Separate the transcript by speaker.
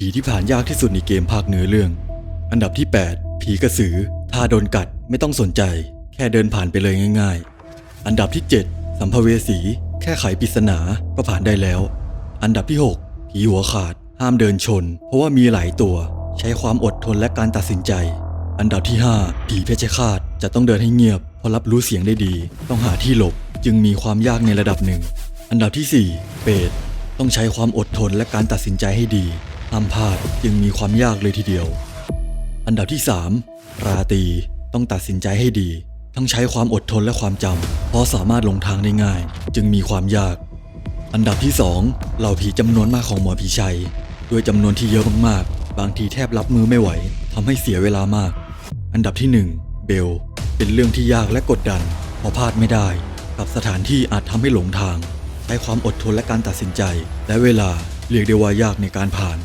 Speaker 1: ผีที่ผ่านยากที่สุดในเกมภาคเนื้อเรื่อง อันดับที่ 8 ผีกระสือ ถ้าโดนกัดไม่ต้องสนใจ แค่เดินผ่านไปเลยง่าย ๆ อันดับที่ 7 สัมภเวสี แค่ไขปริศนาก็ผ่านได้แล้ว อันดับที่ 6 ผีหัวขาด ห้ามเดินชน เพราะว่ามีหลายตัว ใช้ความอดทนและการตัดสินใจ อันดับที่ 5 ผีเพชฌฆาตจะต้องเดินให้เงียบเพราะรับรู้เสียงได้ดี ต้องหาที่หลบจึงมีความยากในระดับหนึ่ง อันดับที่ 4 เปรตต้องใช้ความอดทนและการตัดสินใจให้ดี ห้ามพลาดจึงมีความยากเลยทีเดียว อันดับที่ 3 ราตีต้องตัดสินใจให้ดีต้งใช้ความอดทนและความจำเพราะสามารถหลงทางได้ง่าย จึงมีความยาก อันดับที่ 2 เหล่าผีจำนวนมากของหมอผีชัย ด้วยจำนวนที่เยอะมากๆ บางทีแทบรับมือไม่ไหวทำให้เสียเวลามาก อันดับที่ 1 เบล เป็นเรื่องที่ยากและกดดันเพอพลาดไม่ได้ กับสถานที่อาจทำให้หลงทางใช้ความอดทนและการตัดสินใจ และเวลาเรียกได้ว่ายากในการผ่าน